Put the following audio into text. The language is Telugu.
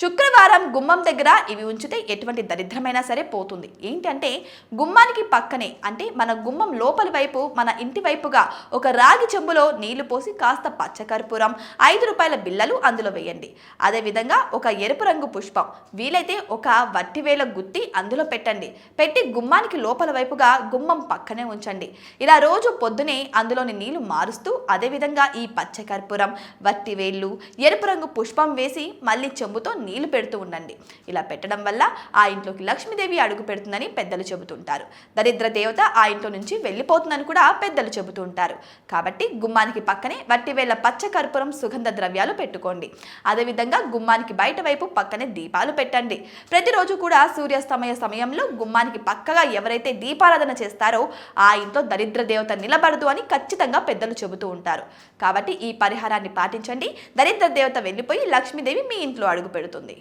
శుక్రవారం గుమ్మం దగ్గర ఇవి ఉంచితే ఎటువంటి దరిద్రమైనా సరే పోతుంది. ఏంటంటే గుమ్మానికి పక్కనే అంటే మన గుమ్మం లోపలి వైపు మన ఇంటి వైపుగా ఒక రాగి చెంబులో నీళ్ళు పోసి కాస్త పచ్చకర్పూరం ఐదు రూపాయల బిళ్ళలు అందులో వేయండి. అదేవిధంగా ఒక ఎరుపు రంగు పుష్పం వీలైతే ఒక వట్టివేల గుత్తి అందులో పెట్టండి. పెట్టి గుమ్మానికి లోపల వైపుగా గుమ్మం పక్కనే ఉంచండి. ఇలా రోజు పొద్దునే అందులోని నీళ్ళు మారుస్తూ అదేవిధంగా ఈ పచ్చకర్పూరం వట్టివేళ్ళు ఎరుపు రంగు పుష్పం వేసి మళ్ళీ చెంబుతో నీళ్ళు పెడుతూ ఉండండి. ఇలా పెట్టడం వల్ల ఆ ఇంట్లోకి లక్ష్మీదేవి అడుగు పెడుతుందని పెద్దలు చెబుతుంటారు. దరిద్ర దేవత ఆ ఇంట్లో నుంచి వెళ్ళిపోతుందని కూడా పెద్దలు చెబుతూ ఉంటారు కాబట్టి గుమ్మానికి పక్కనే వట్టివేళ్ళ పచ్చ కర్పూరం సుగంధ ద్రవ్యాలు పెట్టుకోండి. అదేవిధంగా గుమ్మానికి బయట వైపు పక్కనే దీపాలు పెట్టండి. ప్రతిరోజు కూడా సూర్యాస్తమయ సమయంలో గుమ్మానికి పక్కగా ఎవరైతే దీపారాధన చేస్తారో ఆ ఇంట్లో దరిద్ర దేవత నిలబడదు అని ఖచ్చితంగా పెద్దలు చెబుతూ ఉంటారు. కాబట్టి ఈ పరిహారాన్ని పాటించండి. దరిద్ర దేవత వెళ్ళిపోయి లక్ష్మీదేవి మీ ఇంట్లో అడుగు పెడుతుంది జరుగుతుంది